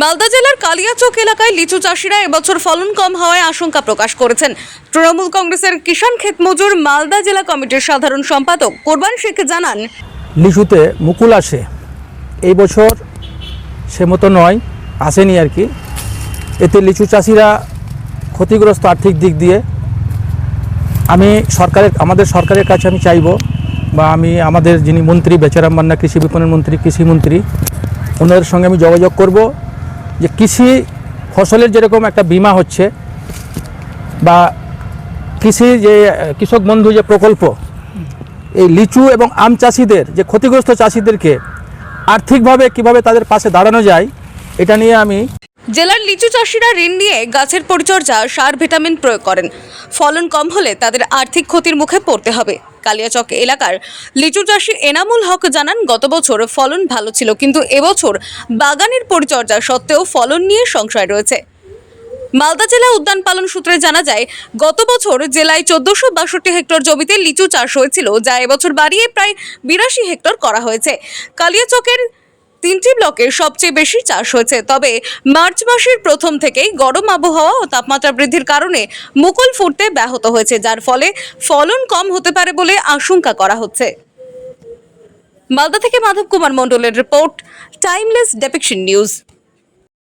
মালদা জেলার কালিয়াচক এলাকায় লিচু চাষিরা এবছর ফলন কম হওয়ায় আশঙ্কা প্রকাশ করেছেন। তৃণমূল কংগ্রেসের কিষাণ ক্ষেত মজুর মালদা জেলা কমিটির সাধারণ সম্পাদক কোরবান শেখ জানান, লিচুতে মুকুল আসে। এই বছর সে মতো নয়, আসেনি আর কি। এতে লিচু চাষিরা ক্ষতিগ্রস্ত আর্থিক দিক দিয়ে। আমি সরকারের, আমাদের সরকারের কাছে আমি চাইব বা আমি আমাদের যিনি মন্ত্রী, বেচারাম মান্না কৃষি বিপণন মন্ত্রী কৃষিমন্ত্রী ওনাদের সঙ্গে আমি যোগাযোগ করব। যে কৃষি ফসলের যেরকম একটা বিমা হচ্ছে বা কৃষি যে কৃষক বন্ধু যে প্রকল্প, এই লিচু এবং আম চাষিদের, যে ক্ষতিগ্রস্ত চাষিদেরকে আর্থিকভাবে কীভাবে তাদের পাশে দাঁড়ানো যায়, এটা নিয়ে আমি জেলার লিচু চাষিরা ঋণ নিয়ে গাছের পরিচর্যা সার, ভিটামিন প্রয়োগ করেন। ফলন কম হলে তাদের আর্থিক ক্ষতির মুখে পড়তে হবে। কালিয়াচক এলাকার লিচু চাষি এনামুল হক জানান, গত বছর ফলন ভালো ছিল, কিন্তু এবছর বাগানের পরিচর্যা সত্ত্বেও ফলন নিয়ে সংশয় রয়েছে। মালদা জেলা উদ্যান পালন সূত্রে জানা যায়, গত বছর জেলায় চোদ্দশো বাষট্টি হেক্টর জমিতে লিচু চাষ হয়েছিল, যা এবছর বাড়িয়ে প্রায় বিরাশি হেক্টর করা হয়েছে। কালিয়াচকের তিনটি ব্লকে সবচেয়ে বেশি চাষ হয়েছে। তবে মার্চ মাসের প্রথম থেকেই গরম আবহাওয়া ও তাপমাত্রা বৃদ্ধির কারণে মুকুল ফুটতে ব্যাহত হয়েছে, যার ফলে ফলন কম হতে পারে বলে আশঙ্কা করা হচ্ছে। মালদা থেকে মাধব কুমার মণ্ডলের রিপোর্ট টাইমলেস ডেপিকশন নিউজ